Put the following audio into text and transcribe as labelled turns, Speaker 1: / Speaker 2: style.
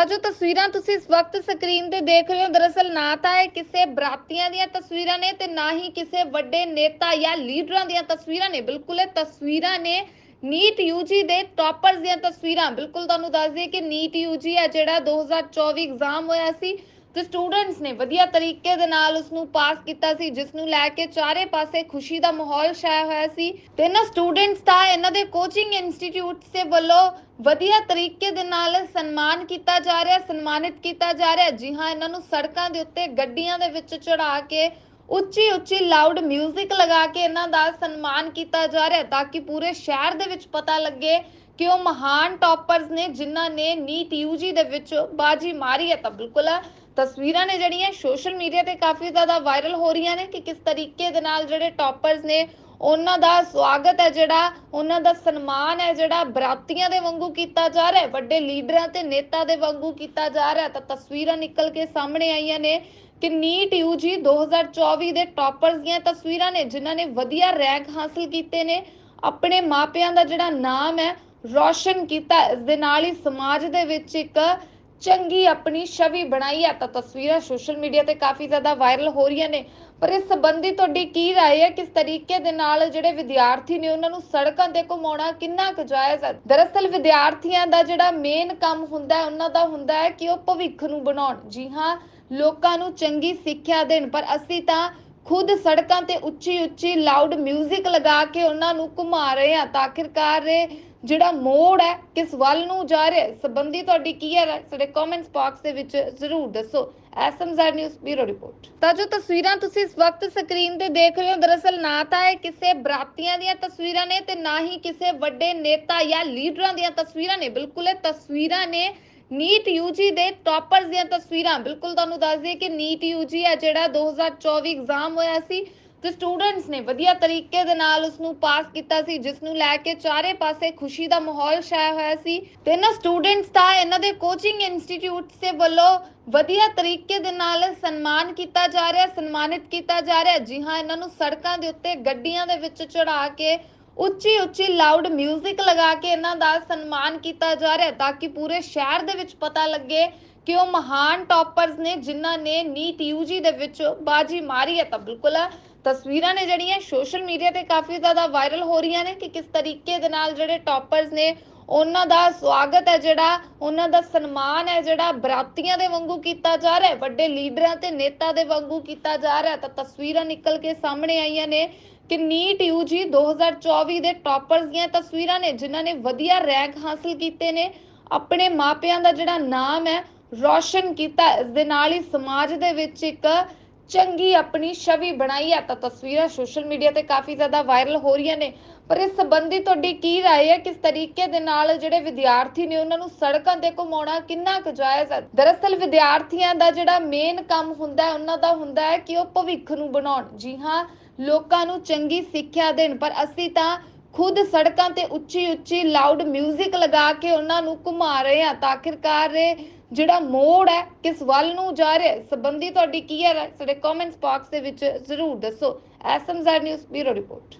Speaker 1: ਤਾਂ ਜੋ ਤਸਵੀਰਾਂ ਤੁਸੀਂ ਇਸ ਵਕਤ ਸਕਰੀਨ ਤੇ ਦੇਖ ਰਹੇ ਹੋ, ਦਰਅਸਲ ਨਾ ਤਾਂ ਇਹ ਕਿਸੇ ਬਰਾਤੀਆਂ ਦੀਆਂ ਤਸਵੀਰਾਂ ਨੇ ਤੇ ਨਾ ਹੀ ਕਿਸੇ ਵੱਡੇ ਨੇਤਾ ਜਾਂ ਲੀਡਰਾਂ ਦੀਆਂ ਤਸਵੀਰਾਂ ਨੇ। ਬਿਲਕੁਲ ਇਹ ਤਸਵੀਰਾਂ ਨੇ ਨੀਟ ਯੂਜੀ ਦੇ ਟਾਪਰਸ ਦੀਆਂ ਤਸਵੀਰਾਂ। ਬਿਲਕੁਲ ਤੁਹਾਨੂੰ ਦੱਸ ਦਈਏ ਕਿ ਨੀਟ ਯੂਜੀ ਹੈ ਜਿਹੜਾ 2024 ਐਗਜ਼ਾਮ ਹੋਇਆ ਸੀ। ਤੇ ਸਟੂਡੈਂਟਸ ਨੇ ਵਧੀਆ ਤਰੀਕੇ ਦੇ ਨਾਲ ਉਸ ਨੂੰ ਪਾਸ ਕੀਤਾ ਸੀ ਜਿਸ ਨੂੰ ਲੈ ਕੇ ਚਾਰੇ ਪਾਸੇ ਖੁਸ਼ੀ ਦਾ ਮਾਹੌਲ ਛਾਇਆ ਹੋਇਆ ਸੀ। ਤੇ ਇਹਨਾਂ ਸਟੂਡੈਂਟਸ ਦਾ ਇਹਨਾਂ ਦੇ ਕੋਚਿੰਗ ਇੰਸਟੀਚਿਊਟ ਸੇ ਵੱਲੋਂ ਵਧੀਆ ਤਰੀਕੇ ਦੇ ਨਾਲ ਸਨਮਾਨ ਕੀਤਾ ਜਾ ਰਿਹਾ, ਸਨਮਾਨਿਤ ਕੀਤਾ ਜਾ ਰਿਹਾ। ਜੀ ਹਾਂ, ਇਹਨਾਂ ਨੂੰ ਸੜਕਾਂ ਦੇ ਉੱਤੇ ਗੱਡੀਆਂ ਦੇ ਵਿੱਚ ਚੜਾ ਕੇ ਉੱਚੀ ਉੱਚੀ ਲਾਊਡ 뮤직 ਲਗਾ ਕੇ ਇਹਨਾਂ ਦਾ ਸਨਮਾਨ ਕੀਤਾ ਜਾ ਰਿਹਾ, ਤਾਂ ਕਿ ਪੂਰੇ ਸ਼ਹਿਰ ਦੇ ਵਿੱਚ ਪਤਾ ਲੱਗੇ ਕਿ ਉਹ ਮਹਾਨ ਟਾਪਰਸ ਨੇ, ਜਿਨ੍ਹਾਂ ਨੇ ਨੀਟ ਯੂਜੀ ਦੇ ਵਿੱਚ ਬਾਜੀ ਮਾਰੀ ਹੈ। ਤਾਂ ਬਿਲਕੁਲ ਤਸਵੀਰਾਂ ਨੇ ਜਿਹੜੀਆਂ ਸੋਸ਼ਲ ਮੀਡੀਆ ਤੇ ਕਾਫੀ ਜ਼ਿਆਦਾ ਵਾਇਰਲ ਹੋ ਰਹੀਆਂ ਨੇ ਕਿ ਕਿਸ ਤਰੀਕੇ ਦੇ ਨਾਲ ਜਿਹੜੇ ਟਾਪਰਸ ਨੇ, ਉਹਨਾਂ ਦਾ ਸਵਾਗਤ ਹੈ ਜਿਹੜਾ, ਉਹਨਾਂ ਦਾ ਸਨਮਾਨ ਹੈ ਜਿਹੜਾ ਬਰਾਤੀਆਂ ਦੇ ਵਾਂਗੂ ਕੀਤਾ ਜਾ ਰਿਹਾ ਹੈ, ਵੱਡੇ ਲੀਡਰਾਂ ਤੇ ਨੇਤਾ ਦੇ ਵਾਂਗੂ ਕੀਤਾ ਜਾ ਰਿਹਾ ਤਾਂ ਤਸਵੀਰਾਂ ਨਿਕਲ ਕੇ ਸਾਹਮਣੇ ਆਈਆਂ ਨੇ ਕਿ ਨੀਟ ਯੂਜੀ 2024 ਦੇ ਟਾਪਰਸ ਦੀਆਂ ਤਸਵੀਰਾਂ ਨੇ, ਜਿਨ੍ਹਾਂ ਨੇ ਵਧੀਆ ਰੈਂਕ ਹਾਸਲ ਕੀਤੇ ਨੇ, ਆਪਣੇ ਮਾਪਿਆਂ ਦਾ ਜਿਹੜਾ ਨਾਮ ਹੈ ਰੋਸ਼ਨ ਕੀਤਾ ਇਸ ਦੇ ਨਾਲ ਹੀ ਸਮਾਜ ਦੇ ਵਿੱਚ ਇੱਕ ਚੰਗੀ ਆਪਣੀ ਛਵੀ ਬਣਾਈ ਹੈ ਤਾਂ ਤਸਵੀਰਾਂ ਸੋਸ਼ਲ ਮੀਡੀਆ ਤੇ ਕਾਫੀ ਜ਼ਿਆਦਾ ਵਾਇਰਲ ਹੋ ਰਹੀਆਂ ਨੇ ਪਰ ਇਸ ਸੰਬੰਧੀ ਤੁਹਾਡੀ ਕੀ رائے ਹੈ ਕਿਸ ਤਰੀਕੇ ਦੇ ਨਾਲ ਜਿਹੜੇ ਵਿਦਿਆਰਥੀ ਨੇ ਉਹਨਾਂ ਨੂੰ ਸੜਕਾਂ ਤੇ ਘੁਮਾਉਣਾ ਕਿੰਨਾ ਕੁ ਜਾਇਜ਼ ਹੈ ਦਰਅਸਲ ਵਿਦਿਆਰਥੀਆਂ ਦਾ ਜਿਹੜਾ ਮੇਨ ਕੰਮ ਹੁੰਦਾ ਹੈ ਉਹਨਾਂ ਦਾ ਹੁੰਦਾ ਹੈ ਕਿ ਉਹ ਭਵਿੱਖ ਨੂੰ ਬਣਾਉਣ ਜੀ ਹਾਂ ਲੋਕਾਂ ਨੂੰ ਚੰਗੀ ਸਿੱਖਿਆ ਦੇਣ ਪਰ ਅਸੀਂ ਤਾਂ ਖੁਦ ਸੜਕਾਂ ਤੇ ਉੱਚੀ ਉੱਚੀ ਲਾਊਡ 뮤직 ਲਗਾ ਕੇ ਉਹਨਾਂ ਨੂੰ ਘੁਮਾ ਰਹੇ ਹਾਂ ਤਾਂ ਆਖਿਰਕਾਰ ਇਹ ਜਿਹੜਾ ਮੋੜ ਹੈ, ਕਿਸ ਵੱਲ ਨੂੰ ਜਾ ਰਿਹਾ ਹੈ, ਸੰਬੰਧੀ ਤੁਹਾਡੀ ਕੀ ਹੈ ਸਾਡੇ ਕਮੈਂਟਸ ਬਾਕਸ ਦੇ ਵਿੱਚ ਜ਼ਰੂਰ ਦੱਸੋ। ਐਸਐਮਜ਼ੈਡ ਨਿਊਜ਼ ਬਿਊਰੋ ਰਿਪੋਰਟ ਤਾਂ ਜੋ ਤਸਵੀਰਾਂ ਤੁਸੀਂ ਇਸ ਵਕਤ ਸਕਰੀਨ ਤੇ ਦੇਖ ਰਹੇ ਹੋ, ਦਰਅਸਲ ਨਾ ਤਾਂ ਇਹ ਕਿਸੇ ਬਰਾਤੀਆਂ ਦੀਆਂ ਤਸਵੀਰਾਂ ਨੇ ਤੇ ਨਾ ਹੀ ਕਿਸੇ ਵੱਡੇ ਨੇਤਾ ਜਾਂ ਲੀਡਰਾਂ ਦੀਆਂ ਤਸਵੀਰਾਂ ਨੇ। ਬਿਲਕੁਲ ਇਹ ਤਸਵੀਰਾਂ ਨੇ ਨੀਟ ਯੂਜੀ ਦੇ ਟਾਪਰਸ ਦੀਆਂ ਤਸਵੀਰਾਂ। ਬਿਲਕੁਲ ਤੁਹਾਨੂੰ ਦੱਸ ਦਈਏ ਕਿ ਨੀਟ ਯੂਜੀ ਹੈ ਜਿਹੜਾ 2024 ਐਗਜ਼ਾਮ ਹੋਇਆ ਸੀ। ਤੇ ਸਟੂਡੈਂਟਸ ਨੇ ਵਧੀਆ ਤਰੀਕੇ ਦੇ ਨਾਲ ਉਸ ਨੂੰ ਪਾਸ ਕੀਤਾ ਸੀ ਜਿਸ ਨੂੰ ਲੈ ਕੇ ਚਾਰੇ ਪਾਸੇ ਖੁਸ਼ੀ ਦਾ ਮਾਹੌਲ ਛਾਇਆ ਹੋਇਆ ਸੀ। ਤੇ ਇਹਨਾਂ ਸਟੂਡੈਂਟਸ ਦਾ, ਇਹਨਾਂ ਦੇ ਕੋਚਿੰਗ ਇੰਸਟੀਚਿਊਟ ਸੇ ਵੱਲੋਂ ਵਧੀਆ ਤਰੀਕੇ ਦੇ ਨਾਲ ਸਨਮਾਨ ਕੀਤਾ ਜਾ ਰਿਹਾ, ਸਨਮਾਨਿਤ ਕੀਤਾ ਜਾ ਰਿਹਾ। ਜੀ ਹਾਂ, ਇਹਨਾਂ ਨੂੰ ਸੜਕਾਂ ਦੇ ਉੱਤੇ ਗੱਡੀਆਂ ਦੇ ਵਿੱਚ ਚੜਾ ਕੇ ਉੱਚੀ ਉੱਚੀ ਲਾਊਡ 뮤직 ਲਗਾ ਕੇ ਇਹਨਾਂ ਦਾ ਸਨਮਾਨ ਕੀਤਾ ਜਾ ਰਿਹਾ, ਤਾਂ ਕਿ ਪੂਰੇ ਸ਼ਹਿਰ ਦੇ ਵਿੱਚ ਪਤਾ ਲੱਗੇ ਕਿ ਉਹ ਮਹਾਨ ਟਾਪਰਸ ਨੇ, ਜਿਨ੍ਹਾਂ ਨੇ ਨੀਟ ਯੂਜੀ ਦੇ ਵਿੱਚ ਬਾਜੀ ਮਾਰੀ ਹੈ। ਤਾਂ ਬਿਲਕੁਲ ਤਸਵੀਰਾਂ ਨੇ ਜਿਹੜੀਆਂ ਸੋਸ਼ਲ ਮੀਡੀਆ ਤੇ ਕਾਫੀ ਜ਼ਿਆਦਾ ਵਾਇਰਲ ਹੋ ਰਹੀਆਂ ਨੇ ਕਿ ਕਿਸ ਤਰੀਕੇ ਦੇ ਨਾਲ ਜਿਹੜੇ ਟਾਪਰਸ ਨੇ, ਉਹਨਾਂ ਦਾ ਸਵਾਗਤ ਹੈ ਜਿਹੜਾ, ਉਹਨਾਂ ਦਾ ਸਨਮਾਨ ਹੈ ਜਿਹੜਾ ਬਰਾਤੀਆਂ ਦੇ ਵਾਂਗੂ ਕੀਤਾ ਜਾ ਰਿਹਾ ਹੈ, ਵੱਡੇ ਲੀਡਰਾਂ ਤੇ ਨੇਤਾ ਦੇ ਵਾਂਗੂ ਕੀਤਾ ਜਾ ਰਿਹਾ ਤਾਂ ਤਸਵੀਰਾਂ ਨਿਕਲ ਕੇ ਸਾਹਮਣੇ ਆਈਆਂ ਨੇ ਕਿ ਨੀਟ ਯੂਜੀ 2024 ਦੇ ਟਾਪਰਸ ਦੀਆਂ ਤਸਵੀਰਾਂ ਨੇ, ਜਿਨ੍ਹਾਂ ਨੇ ਵਧੀਆ ਰੈਂਕ ਹਾਸਲ ਕੀਤੇ ਨੇ। ਆਪਣੇ ਮਾਪਿਆਂ ਦਾ ਜਿਹੜਾ ਨਾਮ ਹੈ, ਰੋਸ਼ਨ ਕੀਤਾ, ਇਸ ਦੇ ਨਾਲ ਹੀ ਸਮਾਜ ਦੇ ਵਿੱਚ ਇੱਕ ਚੰਗੀ ਆਪਣੀ ਛਵੀ ਬਣਾਈ ਹੈ ਤਾਂ ਤਸਵੀਰਾਂ ਸੋਸ਼ਲ ਮੀਡੀਆ ਤੇ ਕਾਫੀ ਜ਼ਿਆਦਾ ਵਾਇਰਲ ਹੋ ਰਹੀਆਂ ਨੇ ਪਰ ਇਸ ਸੰਬੰਧੀ ਤੁਹਾਡੀ ਕੀ رائے ਹੈ ਕਿਸ ਤਰੀਕੇ ਦੇ ਨਾਲ ਜਿਹੜੇ ਵਿਦਿਆਰਥੀ ਨੇ ਉਹਨਾਂ ਨੂੰ ਸੜਕਾਂ ਤੇ ਘੁਮਾਉਣਾ ਕਿੰਨਾ ਕੁ ਜਾਇਜ਼ ਹੈ ਦਰਅਸਲ ਵਿਦਿਆਰਥੀਆਂ ਦਾ ਜਿਹੜਾ ਮੇਨ ਕੰਮ ਹੁੰਦਾ ਹੈ ਉਹਨਾਂ ਦਾ ਹੁੰਦਾ ਹੈ ਕਿ ਉਹ ਭਵਿੱਖ ਨੂੰ ਬਣਾਉਣ ਜੀ ਹਾਂ ਲੋਕਾਂ ਨੂੰ ਚੰਗੀ ਸਿੱਖਿਆ ਦੇਣ ਪਰ ਅਸੀਂ ਤਾਂ ਖੁਦ ਸੜਕਾਂ ਤੇ ਉੱਚੀ ਉੱਚੀ ਲਾਊਡ 뮤직 ਲਗਾ ਕੇ ਉਹਨਾਂ ਨੂੰ ਘੁਮਾ ਰਹੇ ਆ। ਤਾਂ ਆਖਿਰਕਾਰ ਇਹ ਜਿਹੜਾ ਮੋੜ ਹੈ, ਕਿਸ ਵੱਲ ਨੂੰ ਜਾ ਰਿਹਾ ਹੈ, ਸੰਬੰਧੀ ਤੁਹਾਡੀ ਕੀ ਹੈ? ਰਾਏ? ਸਾਡੇ ਕਮੈਂਟਸ ਬਾਕਸ ਦੇ ਵਿੱਚ ਜ਼ਰੂਰ ਦੱਸੋ। SMZ news bureau report.